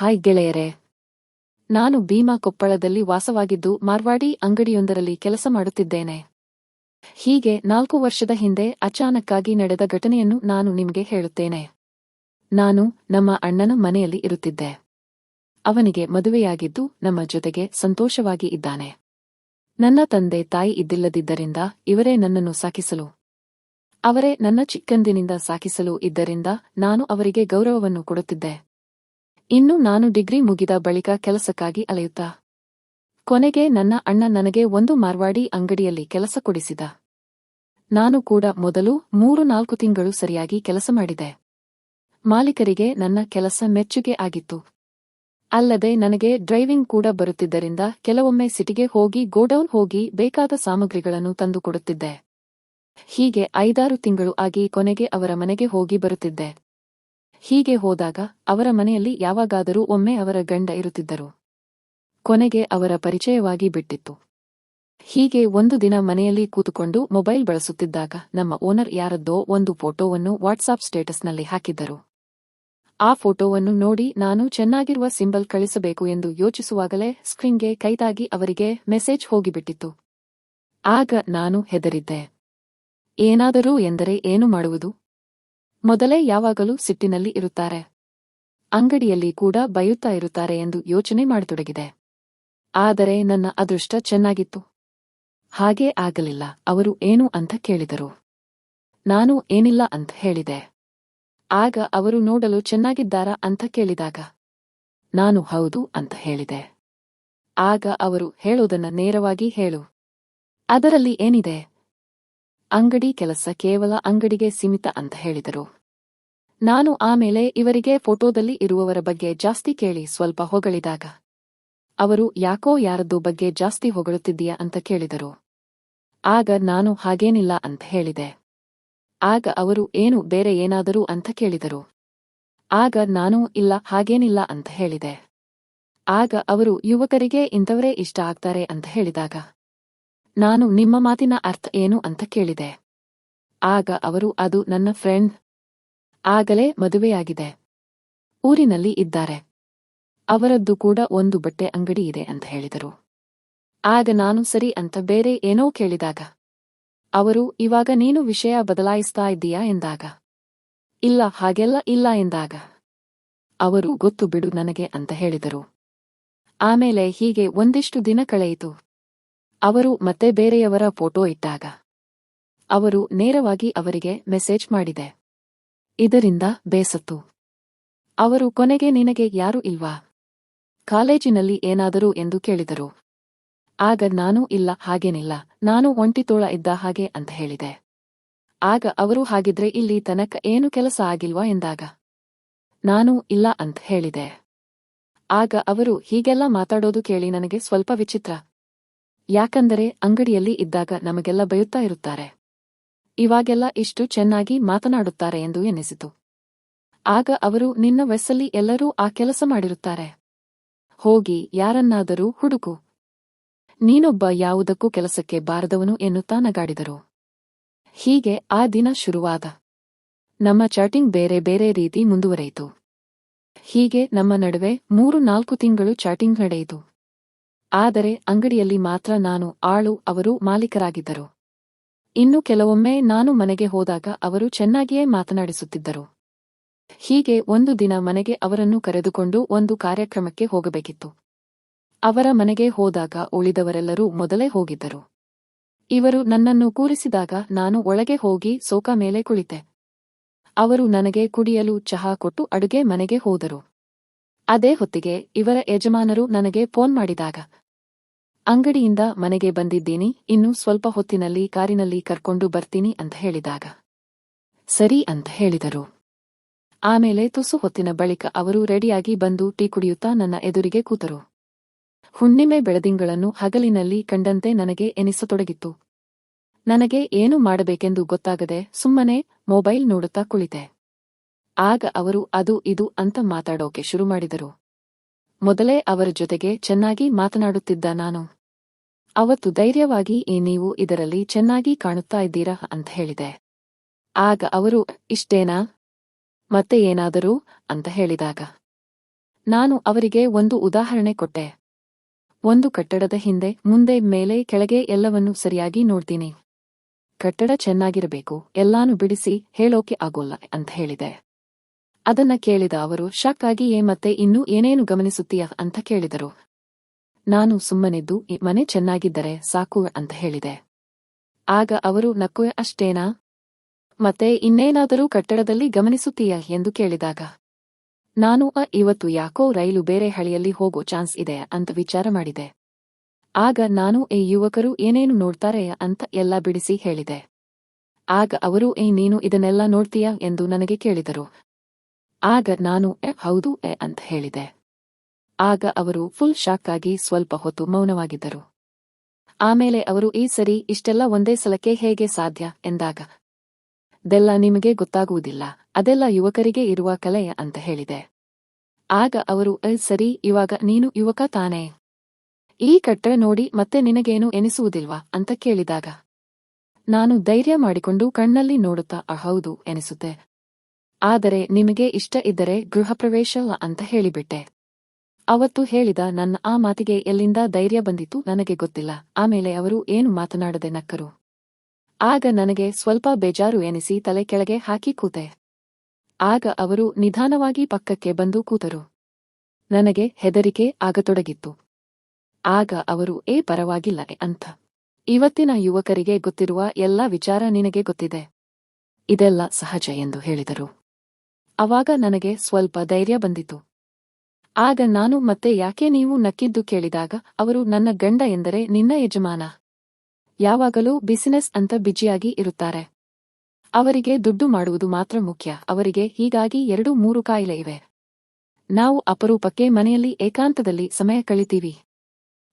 Hi ಗೆಳೆಯರೆ. ನಾನು ಭೀಮಾ ಕೊಪ್ಪಳದಲ್ಲಿ ವಾಸವಾಗಿದ್ದು ಮಾರ್ವಾಡಿ ಅಂಗಡಿಯೊಂದರಲ್ಲಿ ಕೆಲಸ ಮಾಡುತ್ತಿದ್ದೇನೆ. ಹೀಗೆ ನಾಲ್ಕು ವರ್ಷದ ಹಿಂದೆ ಅಚಾನಕ್ಕಾಗಿ ನಡೆದ ಘಟನೆಯನ್ನು ನಾನು ನಿಮಗೆ ಹೇಳುತ್ತೇನೆ. ನಾನು ನಮ್ಮ ಅಣ್ಣನ ಮನೆಯಲ್ಲಿ ಇರುತ್ತಿದ್ದೆ. ಅವನಿಗೆ ಮದುವೆಯಾಗಿದ್ದು ನಮ್ಮ ಜೊತೆಗೆ ಸಂತೋಷವಾಗಿ ಇದ್ದಾನೆ. ನನ್ನ ತಂದೆ ತಾಯಿ ಇದ್ದಿಲ್ಲದಿದ್ದರಿಂದ ಇವರೇ ನನ್ನನ್ನು ಸಾಕಿಸಲು, ಅವರೇ ನನ್ನ ಚಿಕ್ಕಂದಿನಿಂದ ಸಾಕಿಸಲು ಇದ್ದರಿಂದ ನಾನು ಅವರಿಗೆ ಗೌರವವನ್ನು ಕೊಡುತ್ತಿದ್ದೆ. ಇನ್ನು ನಾನು ಡಿಗ್ರಿ ಮುಗಿದ ಬಳಿಕ ಕೆಲಸಕ್ಕಾಗಿ ಅಲೆಯುತ್ತಾ? ಕೊನೆಗೆ ನನ್ನ ಅಣ್ಣ ನನಗೆ ಒಂದು ಮಾರ್ವಾಡಿ ಅಂಗಡಿಯಲ್ಲಿ ಕೆಲಸ ಕೊಡಿಸಿದ. ನಾನು ಕೂಡ ಮೊದಲು ಮೂರು ನಾಲ್ಕು ತಿಂಗಳು ಸರಿಯಾಗಿ ಕೆಲಸ ಮಾಡಿದೆ. ಮಾಲೀಕರಿಗೆ ನನ್ನ ಕೆಲಸ ಮೆಚ್ಚುಗೆ ಆಗಿತ್ತು. ಅಲ್ಲದೆ ನನಗೆ ಡ್ರೈವಿಂಗ್ ಕೂಡ ಬರುತ್ತಿದ್ದರಿಂದ ಕೆಲವೊಮ್ಮೆ ಸಿಟಿಗೆ ಹೋಗಿ ಗೋಡೌನ್ ಹೋಗಿ ಬೇಕಾದ ಸಾಮಗ್ರಿಗಳನ್ನು ತಂದುಕೊಡುತ್ತಿದ್ದೆ. ಹೀಗೆ ಐದಾರು ತಿಂಗಳು ಆಗಿ ಕೊನೆಗೆ ಅವರ ಮನೆಗೆ ಹೋಗಿ ಬರುತ್ತಿದ್ದೆ. ಹೀಗೆ ಹೋದಾಗ ಅವರ ಮನೆಯಲ್ಲಿ ಯಾವಾಗಾದರೂ ಒಮ್ಮೆ ಅವರ ಗಂಡ ಇರುತ್ತಿದ್ದರು. ಕೊನೆಗೆ ಅವರ ಪರಿಚಯವಾಗಿ ಬಿಟ್ಟಿತ್ತು. ಹೀಗೆ ಒಂದು ದಿನ ಮನೆಯಲ್ಲಿ ಕೂತುಕೊಂಡು ಮೊಬೈಲ್ ಬಳಸುತ್ತಿದ್ದಾಗ ನಮ್ಮ ಓನರ್ ಯಾರದ್ದೋ ಒಂದು ಫೋಟೋವನ್ನು ವಾಟ್ಸಾಪ್ ಸ್ಟೇಟಸ್ನಲ್ಲಿ ಹಾಕಿದ್ದರು. ಆ ಫೋಟೋವನ್ನು ನೋಡಿ ನಾನು ಚೆನ್ನಾಗಿರುವ ಸಿಂಬಲ್ ಕಳಿಸಬೇಕು ಎಂದು ಯೋಚಿಸುವಾಗಲೇ ಸ್ಕ್ರೀನ್ಗೆ ಕೈತಾಗಿ ಅವರಿಗೆ ಮೆಸೇಜ್ ಹೋಗಿಬಿಟ್ಟಿತ್ತು. ಆಗ ನಾನು ಹೆದರಿದ್ದೆ. ಏನಾದರೂ ಎಂದರೆ ಏನು ಮಾಡುವುದು? ಮೊದಲೇ ಯಾವಾಗಲೂ ಸಿಟ್ಟಿನಲ್ಲಿ ಇರುತ್ತಾರೆ. ಅಂಗಡಿಯಲ್ಲಿ ಕೂಡ ಬೈಯುತ್ತಾ ಇರುತ್ತಾರೆ ಎಂದು ಯೋಚನೆ ಮಾಡತೊಡಗಿದೆ. ಆದರೆ ನನ್ನ ಅದೃಷ್ಟ ಚೆನ್ನಾಗಿತ್ತು. ಹಾಗೆ ಆಗಲಿಲ್ಲ, ಅವರು ಏನು ಅಂತ ಕೇಳಿದರು. ನಾನು ಏನಿಲ್ಲ ಅಂತ ಹೇಳಿದೆ. ಆಗ ಅವರು ನೋಡಲು ಚೆನ್ನಾಗಿದ್ದಾರಾ ಅಂತ ಕೇಳಿದಾಗ, ನಾನು ಹೌದು ಅಂತ ಹೇಳಿದೆ. ಆಗ ಅವರು ಹೇಳೋದನ್ನ ನೇರವಾಗಿ ಹೇಳು. ಅದರಲ್ಲಿ ಏನಿದೆ? ಅಂಗಡಿ ಕೆಲಸ ಕೇವಲ ಅಂಗಡಿಗೆ ಸೀಮಿತ ಅಂತ ಹೇಳಿದರು. ನಾನು ಆಮೇಲೆ ಇವರಿಗೆ ಫೋಟೋದಲ್ಲಿ ಇರುವವರ ಬಗ್ಗೆ ಜಾಸ್ತಿ ಕೇಳಿ ಸ್ವಲ್ಪ ಹೊಗಳಿದಾಗ. ಅವರು, ಯಾಕೋ ಯಾರದ್ದು ಬಗ್ಗೆ ಜಾಸ್ತಿ ಹೊಗಳುತ್ತಿದ್ದೀಯಾ? ಅಂತ ಕೇಳಿದರು. ಆಗ, ನಾನು ಹಾಗೇನಿಲ್ಲ ಅಂತ ಹೇಳಿದೆ. ಆಗ ಅವರು, ಏನು, ಬೇರೆ ಏನಾದರೂ? ಅಂತ ಕೇಳಿದರು. ಆಗ, ನಾನು ಇಲ್ಲ, ಹಾಗೇನಿಲ್ಲ ಅಂತ ಹೇಳಿದೆ. ಆಗ ಅವರು, ಯುವಕರಿಗೆ ಇಂಥವರೇ ಇಷ್ಟ ಆಗ್ತಾರೆ ಅಂತ ಹೇಳಿದಾಗ. ನಾನು ನಿಮ್ಮ ಮಾತಿನ ಅರ್ಥ ಏನು ಅಂತ ಕೇಳಿದೆ. ಆಗ ಅವರು, ಅದು ನನ್ನ ಫ್ರೆಂಡ್. ಆಗಲೇ ಮದುವೆಯಾಗಿದೆ. ಊರಿನಲ್ಲಿ ಇದ್ದಾರೆ. ಅವರದ್ದು ಕೂಡ ಒಂದು ಬಟ್ಟೆ ಅಂಗಡಿ ಇದೆ ಅಂತ ಹೇಳಿದರು. ಆಗ ನಾನು, ಸರಿ ಅಂತ ಬೇರೆ ಏನೋ ಕೇಳಿದಾಗ, ಅವರು, ಇವಾಗ ನೀನು ವಿಷಯ ಬದಲಾಯಿಸ್ತಾ ಇದ್ದೀಯಾ ಎಂದಾಗ, ಇಲ್ಲ, ಹಾಗೆಲ್ಲ ಇಲ್ಲ ಎಂದಾಗ, ಅವರು, ಗೊತ್ತು ಬಿಡು ನನಗೆ ಅಂತ ಹೇಳಿದರು. ಆಮೇಲೆ ಹೀಗೆ ಒಂದಿಷ್ಟು ದಿನ ಕಳೆಯಿತು. ಅವರು ಮತ್ತೆ ಬೇರೆಯವರ ಫೋಟೋ ಇದ್ದಾಗ ಅವರು ನೇರವಾಗಿ ಅವರಿಗೆ ಮೆಸೇಜ್ ಮಾಡಿದೆ. ಇದರಿಂದ ಬೇಸತ್ತು. ಅವರು ಕೊನೆಗೆ ನಿನಗೆ ಯಾರು ಇಲ್ವಾ? ಕಾಲೇಜಿನಲ್ಲಿ ಏನಾದರೂ ಎಂದು ಕೇಳಿದರು. ಆಗ ನಾನು ಇಲ್ಲ, ಹಾಗೇನಿಲ್ಲ, ನಾನು ಒಂಟಿತೋಳ ಇದ್ದ ಹಾಗೆ ಅಂತ ಹೇಳಿದೆ. ಆಗ ಅವರು ಹಾಗಿದ್ರೆ ಇಲ್ಲಿ ತನಕ ಏನು ಕೆಲಸ ಆಗಿಲ್ವಾ ಎಂದಾಗ. ನಾನು ಇಲ್ಲ ಅಂತ ಹೇಳಿದೆ. ಆಗ ಅವರು ಹೀಗೆಲ್ಲ ಮಾತಾಡೋದು ಕೇಳಿ ನನಗೆ ಸ್ವಲ್ಪ ವಿಚಿತ್ರ. ಯಾಕಂದರೆ ಅಂಗಡಿಯಲ್ಲಿ ಇದ್ದಾಗ ನಮಗೆಲ್ಲ ಬಯುತ್ತಾ ಇರುತ್ತಾರೆ. ಇವಾಗೆಲ್ಲ ಇಷ್ಟು ಚೆನ್ನಾಗಿ ಮಾತನಾಡುತ್ತಾರೆ ಎಂದು ಎನಿಸಿತು. ಆಗ ಅವರು, ನಿನ್ನ ವೆಸ್ಸಲ್ಲಿ ಎಲ್ಲರೂ ಆ ಕೆಲಸ ಮಾಡಿರುತ್ತಾರೆ. ಹೋಗಿ, ಯಾರನ್ನಾದರೂ ಹುಡುಕು. ನೀನೊಬ್ಬ ಯಾವುದಕ್ಕೂ ಕೆಲಸಕ್ಕೆ ಬಾರದವನು ಎನ್ನುತ್ತಾ ನಗಾಡಿದರು. ಹೀಗೆ ಆ ದಿನ ಶುರುವಾದ. ನಮ್ಮ ಚಾಟಿಂಗ್ ಬೇರೆ ಬೇರೆ ರೀತಿ ಮುಂದುವರೆಯಿತು. ಹೀಗೆ ನಮ್ಮ ನಡುವೆ ಮೂರು ನಾಲ್ಕು ತಿಂಗಳು ಚಾಟಿಂಗ್ ನಡೆಯಿತು. ಆದರೆ ಅಂಗಡಿಯಲ್ಲಿ ಮಾತ್ರ ನಾನು, ಆಳು, ಅವರು ಮಾಲೀಕರಾಗಿದ್ದರು. ಇನ್ನು ಕೆಲವೊಮ್ಮೆ ನಾನು ಮನೆಗೆ ಹೋದಾಗ ಅವರು ಚೆನ್ನಾಗಿಯೇ ಮಾತನಾಡಿಸುತ್ತಿದ್ದರು. ಹೀಗೆ ಒಂದು ದಿನ ಮನೆಗೆ ಅವರನ್ನು ಕರೆದುಕೊಂಡು ಒಂದು ಕಾರ್ಯಕ್ರಮಕ್ಕೆ ಹೋಗಬೇಕಿತ್ತು. ಅವರ ಮನೆಗೆ ಹೋದಾಗ ಉಳಿದವರೆಲ್ಲರೂ ಮೊದಲೇ ಹೋಗಿದ್ದರು. ಇವರು ನನ್ನನ್ನು ಕೂರಿಸಿದಾಗ ನಾನು ಒಳಗೆ ಹೋಗಿ ಸೋಕ ಮೇಲೆ ಕುಳಿತೆ. ಅವರು ನನಗೆ ಕುಡಿಯಲು ಚಹಾ ಕೊಟ್ಟು ಅಡುಗೆ ಮನೆಗೆ ಹೋದರು. ಅದೇ ಹೊತ್ತಿಗೆ ಇವರ ಯಜಮಾನರು ನನಗೆ ಫೋನ್ ಮಾಡಿದಾಗ ಅಂಗಡಿಯಿಂದ ಮನೆಗೆ ಬಂದಿದ್ದೀನಿ, ಇನ್ನು ಸ್ವಲ್ಪ ಹೊತ್ತಿನಲ್ಲಿ ಕಾರಿನಲ್ಲಿ ಕರ್ಕೊಂಡು ಬರ್ತೀನಿ ಅಂತ ಹೇಳಿದಾಗ. ಸರಿ ಅಂತ ಹೇಳಿದರು. ಆಮೇಲೆ ತುಸು ಹೊತ್ತಿನ ಬಳಿಕ ಅವರು ರೆಡಿಯಾಗಿ ಬಂದು ಟೀ ಕುಡಿಯುತ್ತಾ ನನ್ನ ಎದುರಿಗೆ ಕೂತರು. ಹುಣ್ಣಿಮೆ ಬೆಳದಿಂಗಳನ್ನು ಹಗಲಿನಲ್ಲಿ ಕಂಡಂತೆ ನನಗೆ ಎನಿಸತೊಡಗಿತ್ತು. ನನಗೆ ಏನು ಮಾಡಬೇಕೆಂದು ಗೊತ್ತಾಗದೆ ಸುಮ್ಮನೆ ಮೊಬೈಲ್ ನೋಡುತ್ತಾ ಕುಳಿತೆ. ಆಗ ಅವರು, ಅದು ಇದು ಅಂತ ಮಾತಾಡೋಕೆ ಶುರು ಮಾಡಿದರು. ಮೊದಲೇ ಅವರ ಜೊತೆಗೆ ಚೆನ್ನಾಗಿ ಮಾತನಾಡುತ್ತಿದ್ದ ನಾನು. ಅವತ್ತು ಧೈರ್ಯವಾಗಿ ಈ ನೀವು ಇದರಲ್ಲಿ ಚೆನ್ನಾಗಿ ಕಾಣುತ್ತಾ ಇದ್ದೀರಾ ಅಂತ ಹೇಳಿದೆ. ಆಗ ಅವರು, ಇಷ್ಟೇನಾ? ಮತ್ತೆ ಏನಾದರೂ? ಅಂತ ಹೇಳಿದಾಗ. ನಾನು ಅವರಿಗೆ ಒಂದು ಉದಾಹರಣೆ ಕೊಟ್ಟೆ. ಒಂದು ಕಟ್ಟಡದ ಹಿಂದೆ, ಮುಂದೆ, ಮೇಲೆ, ಕೆಳಗೆ ಎಲ್ಲವನ್ನೂ ಸರಿಯಾಗಿ ನೋಡ್ತೀನಿ. ಕಟ್ಟಡ ಚೆನ್ನಾಗಿರಬೇಕು, ಎಲ್ಲಾನು ಬಿಡಿಸಿ ಹೇಳೋಕೆ ಆಗೋಲ್ಲ ಅಂತ ಹೇಳಿದೆ. ಅದನ್ನ ಕೇಳಿದ ಅವರು ಶಾಕ್ ಆಗಿಯೇ ಮತ್ತೆ ಇನ್ನೂ ಏನೇನು ಗಮನಿಸುತ್ತೀಯ? ಅಂತ ಕೇಳಿದರು. ನಾನು ಸುಮ್ಮನಿದ್ದು, ಈ ಮನೆ ಚೆನ್ನಾಗಿದ್ದರೆ ಸಾಕು ಅಂತ ಹೇಳಿದೆ. ಆಗ ಅವರು, ನಕ್ಕು ಅಷ್ಟೇನಾ? ಮತ್ತೆ ಇನ್ನೇನಾದರೂ ಕಟ್ಟಡದಲ್ಲಿ ಗಮನಿಸುತ್ತೀಯ ಎಂದು ಕೇಳಿದಾಗ. ನಾನು, ಅ, ಇವತ್ತು ಯಾಕೋ ರೈಲು ಬೇರೆ ಹಳಿಯಲ್ಲಿ ಹೋಗೋ ಚಾನ್ಸ್ ಇದೆ ಅಂತ ವಿಚಾರ ಮಾಡಿದೆ. ಆಗ ನಾನು ಈ ಯುವಕರು ಏನೇನು ನೋಡ್ತಾರೆ ಅಂತ ಎಲ್ಲ ಬಿಡಿಸಿ ಹೇಳಿದೆ. ಆಗ ಅವರು, ಏ, ನೀನು ಇದನ್ನೆಲ್ಲ ನೋಡ್ತೀಯಾ ಎಂದು ನನಗೆ ಕೇಳಿದರು. ಆಗ ನಾನು, ಎ, ಹೌದು, ಎ, ಅಂತ ಹೇಳಿದೆ. ಆಗ ಅವರು ಫುಲ್ ಶಾಕ್ ಆಗಿ ಸ್ವಲ್ಪ ಹೊತ್ತು ಮೌನವಾಗಿದ್ದರು. ಆಮೇಲೆ ಅವರು ಈ ಸರಿ ಇಷ್ಟೆಲ್ಲ ಒಂದೇ ಸಲಕ್ಕೆ ಹೇಗೆ ಸಾಧ್ಯ? ಎಂದಾಗ ದೆಲ್ಲ ನಿಮಗೆ ಗೊತ್ತಾಗುವುದಿಲ್ಲ. ಅದೆಲ್ಲ ಯುವಕರಿಗೆ ಇರುವ ಕಲೆಯ ಅಂತ ಹೇಳಿದೆ. ಆಗ ಅವರು "ಅ, ಸರಿ ಇವಾಗ ನೀನು ಯುವಕ ತಾನೇ. ಈ ಕಟ್ಟೆ ನೋಡಿ ಮತ್ತೆ ನಿನಗೇನು ಎನಿಸುವುದಿಲ್ವಾ? ಅಂತ ಕೇಳಿದಾಗ ನಾನು ಧೈರ್ಯ ಮಾಡಿಕೊಂಡು ಕಣ್ಣಲ್ಲಿ ನೋಡುತ್ತಾ ಹೌದು ಎನಿಸುತ್ತೆ. ಆದರೆ ನಿಮಗೆ ಇಷ್ಟ ಇದ್ದರೆ ಗೃಹ ಪ್ರವೇಶ ಅಂತ ಹೇಳಿಬಿಟ್ಟೆ. ಅವತ್ತು ಹೇಳಿದ ನನ್ನ ಆ ಮಾತಿಗೆ ಎಲ್ಲಿಂದ ಧೈರ್ಯ ಬಂದಿತು ನನಗೆ ಗೊತ್ತಿಲ್ಲ. ಆಮೇಲೆ ಅವರು ಏನು ಮಾತನಾಡದೆ ನಕ್ಕರು. ಆಗ ನನಗೆ ಸ್ವಲ್ಪ ಬೇಜಾರು ಎನಿಸಿ ತಲೆ ಕೆಳಗೆ ಹಾಕಿ ಕೂತೆ. ಆಗ ಅವರು ನಿಧಾನವಾಗಿ ಪಕ್ಕಕ್ಕೆ ಬಂದು ಕೂತರು. ನನಗೆ ಹೆದರಿಕೆ ಆಗತೊಡಗಿತ್ತು. ಆಗ ಅವರು, ಏ, ಪರವಾಗಿಲ್ಲ ಅಂತ ಇವತ್ತಿನ ಯುವಕರಿಗೆ ಗೊತ್ತಿರುವ ಎಲ್ಲ ವಿಚಾರ ನಿನಗೆ ಗೊತ್ತಿದೆ. ಇದೆಲ್ಲ ಸಹಜ ಎಂದು ಹೇಳಿದರು. ಅವಾಗ ನನಗೆ ಸ್ವಲ್ಪ ಧೈರ್ಯ ಬಂದಿತು. ಆಗ ನಾನು, ಮತ್ತೆ ಯಾಕೆ ನೀವು ನಕ್ಕಿದ್ದು ಕೇಳಿದಾಗ, ಅವರು, ನನ್ನ ಗಂಡ ಎಂದರೆ ನಿನ್ನ ಯಜಮಾನ. ಯಾವಾಗಲೂ ಬಿಸಿನೆಸ್ ಅಂತ ಬಿಜಿಯಾಗಿ ಇರುತ್ತಾರೆ. ಅವರಿಗೆ ದುಡ್ಡು ಮಾಡುವುದು ಮಾತ್ರ ಮುಖ್ಯ. ಅವರಿಗೆ ಹೀಗಾಗಿ ಎರಡು, ಮೂರು ಕಾಯಿಲೆ ಇವೆ. ನಾವು ಅಪರೂಪಕ್ಕೆ ಮನೆಯಲ್ಲಿ ಏಕಾಂತದಲ್ಲಿ ಸಮಯ ಕಳಿತೀವಿ.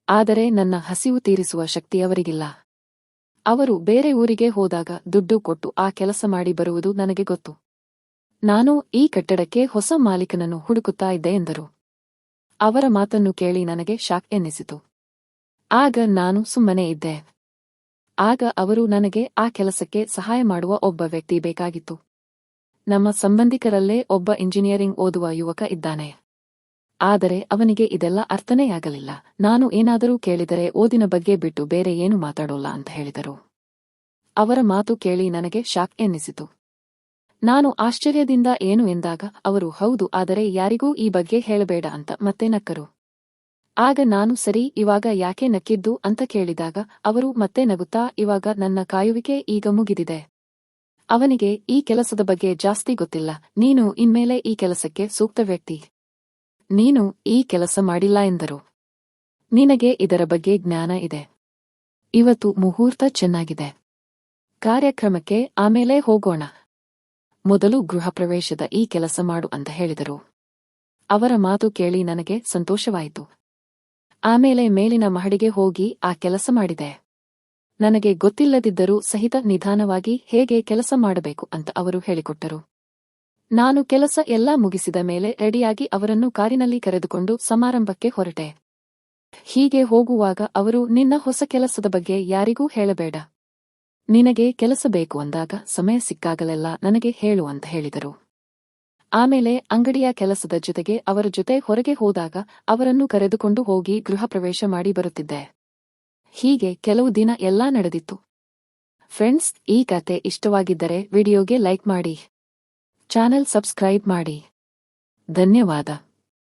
ಆದರೆ ನನ್ನ ಹಸಿವು ತೀರಿಸುವ ಶಕ್ತಿ ಅವರಿಗಿಲ್ಲ. ಅವರು ಬೇರೆ ಊರಿಗೆ ಹೋದಾಗ ದುಡ್ಡು ಕೊಟ್ಟು ಆ ಕೆಲಸ ಮಾಡಿ ಬರುವುದು ನನಗೆ ಗೊತ್ತು. ನಾನು ಈ ಕಟ್ಟಡಕ್ಕೆ ಹೊಸ ಮಾಲೀಕನನ್ನು ಹುಡುಕುತ್ತಾ ಇದ್ದೆ ಎಂದರು. ಅವರ ಮಾತನ್ನು ಕೇಳಿ ನನಗೆ ಶಾಕ್ ಎನ್ನಿಸಿತು. ಆಗ ನಾನು ಸುಮ್ಮನೆ ಇದ್ದೆ. ಆಗ ಅವರು ನನಗೆ ಆ ಕೆಲಸಕ್ಕೆ ಸಹಾಯ ಮಾಡುವ ಒಬ್ಬ ವ್ಯಕ್ತಿ ಬೇಕಾಗಿತ್ತು. ನಮ್ಮ ಸಂಬಂಧಿಕರಲ್ಲೇ ಒಬ್ಬ ಇಂಜಿನಿಯರಿಂಗ್ ಓದುವ ಯುವಕ ಇದ್ದಾನೆ. ಆದರೆ ಅವನಿಗೆ ಇದೆಲ್ಲ ಅರ್ಥನೇ ಆಗಲಿಲ್ಲ ನಾನು ಏನಾದರೂ ಕೇಳಿದರೆ ಓದಿನ ಬಗ್ಗೆ ಬಿಟ್ಟು ಬೇರೆ ಏನು ಮಾತಾಡೋಲ್ಲ ಅಂತ ಹೇಳಿದರು. ಅವರ ಮಾತು ಕೇಳಿ ನನಗೆ ಶಾಕ್ ಎನ್ನಿಸಿತು. ನಾನು ಆಶ್ಚರ್ಯದಿಂದ ಏನು ಎಂದಾಗ, ಅವರು, ಹೌದು, ಆದರೆ ಯಾರಿಗೂ ಈ ಬಗ್ಗೆ ಹೇಳಬೇಡ ಅಂತ ಮತ್ತೆ ನಕ್ಕರು. ಆಗ ನಾನು, ಸರಿ, ಇವಾಗ ಯಾಕೆ ನಕ್ಕಿದ್ದು ಅಂತ ಕೇಳಿದಾಗ, ಅವರು ಮತ್ತೆ ನಗುತ್ತಾ, ಇವಾಗ ನನ್ನ ಕಾಯುವಿಕೆ ಈಗ ಮುಗಿದಿದೆ. ಅವನಿಗೆ, ಈ ಕೆಲಸದ ಬಗ್ಗೆ ಜಾಸ್ತಿ ಗೊತ್ತಿಲ್ಲ, ನೀನು ಇನ್ಮೇಲೆ ಈ ಕೆಲಸಕ್ಕೆ ಸೂಕ್ತ ವ್ಯಕ್ತಿ. ನೀನು ಈ ಕೆಲಸ ಮಾಡಿಲ್ಲ ಎಂದರು. ನಿನಗೆ ಇದರ ಬಗ್ಗೆ ಜ್ಞಾನ ಇದೆ. ಇವತ್ತು ಮುಹೂರ್ತ ಚೆನ್ನಾಗಿದೆ. ಕಾರ್ಯಕ್ರಮಕ್ಕೆ ಆಮೇಲೆ ಹೋಗೋಣ. ಮೊದಲು ಗೃಹಪ್ರವೇಶದ ಈ ಕೆಲಸ ಮಾಡು ಅಂತ ಹೇಳಿದರು. ಅವರ ಮಾತು ಕೇಳಿ ನನಗೆ ಸಂತೋಷವಾಯಿತು. ಆಮೇಲೆ ಮೇಲಿನ ಮಹಡಿಗೆ ಹೋಗಿ ಆ ಕೆಲಸ ಮಾಡಿದೆ. ನನಗೆ ಗೊತ್ತಿಲ್ಲದಿದ್ದರೂ ಸಹಿತ ನಿಧಾನವಾಗಿ ಹೇಗೆ ಕೆಲಸ ಮಾಡಬೇಕು ಅಂತ ಅವರು ಹೇಳಿಕೊಟ್ಟರು. ನಾನು ಕೆಲಸ ಎಲ್ಲಾ ಮುಗಿಸಿದ ಮೇಲೆ ರೆಡಿಯಾಗಿ ಅವರನ್ನು ಕಾರಿನಲ್ಲಿ ಕರೆದುಕೊಂಡು ಸಮಾರಂಭಕ್ಕೆ ಹೊರಟೆ. ಹೀಗೆ ಹೋಗುವಾಗ ಅವರು ನಿನ್ನ ಹೊಸ ಕೆಲಸದ ಬಗ್ಗೆ ಯಾರಿಗೂ ಹೇಳಬೇಡ. ನಿನಗೆ ಕೆಲಸ ಬೇಕು ಅಂದಾಗ ಸಮಯ ಸಿಕ್ಕಾಗಲೆಲ್ಲ ನನಗೆ ಹೇಳು ಅಂತ ಹೇಳಿದರು. ಆಮೇಲೆ ಅಂಗಡಿಯ ಕೆಲಸದ ಜೊತೆಗೆ ಅವರ ಜೊತೆ ಹೊರಗೆ ಹೋದಾಗ ಅವರನ್ನು ಕರೆದುಕೊಂಡು ಹೋಗಿ ಗೃಹ ಪ್ರವೇಶ ಮಾಡಿ ಬರುತ್ತಿದ್ದೆ. ಹೀಗೆ ಕೆಲವು ದಿನ ಎಲ್ಲಾ ನಡೆದಿತ್ತು. ಫ್ರೆಂಡ್ಸ್, ಈ ಕತೆ ಇಷ್ಟವಾಗಿದ್ದರೆ ವಿಡಿಯೋಗೆ ಲೈಕ್ ಮಾಡಿ. ಚಾನೆಲ್ ಸಬ್ಸ್ಕ್ರೈಬ್ ಮಾಡಿ. ಧನ್ಯವಾದ.